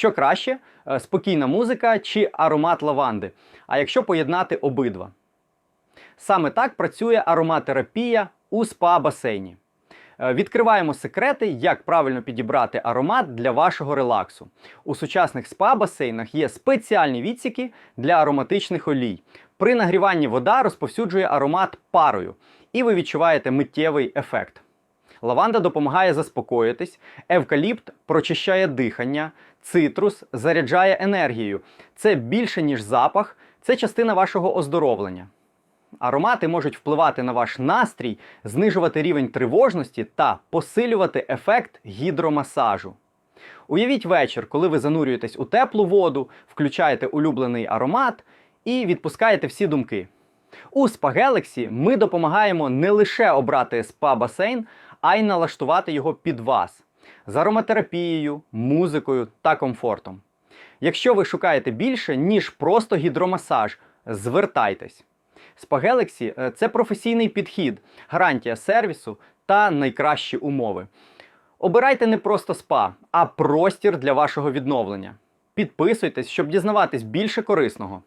Що краще, е, спокійна музика чи аромат лаванди? А якщо поєднати обидва? Саме так працює ароматерапія у спа-басейні. Е, Відкриваємо секрети, як правильно підібрати аромат для вашого релаксу. У сучасних спа-басейнах є спеціальні відсіки для ароматичних олій. При нагріванні вода розповсюджує аромат парою, і ви відчуваєте миттєвий ефект. Лаванда допомагає заспокоїтись, евкаліпт прочищає дихання, цитрус заряджає енергією. Це більше, ніж запах, це частина вашого оздоровлення. Аромати можуть впливати на ваш настрій, знижувати рівень тривожності та посилювати ефект гідромасажу. Уявіть вечір, коли ви занурюєтесь у теплу воду, включаєте улюблений аромат і відпускаєте всі думки. У Galaxy ми допомагаємо не лише обрати спа-басейн, а й налаштувати його під вас з ароматерапією, музикою та комфортом. Якщо ви шукаєте більше, ніж просто гідромасаж, звертайтесь. Е, це професійний підхід, гарантія сервісу та найкращі умови. Обирайте не просто спа, а простір для вашого відновлення. Підписуйтесь, щоб дізнаватись більше корисного.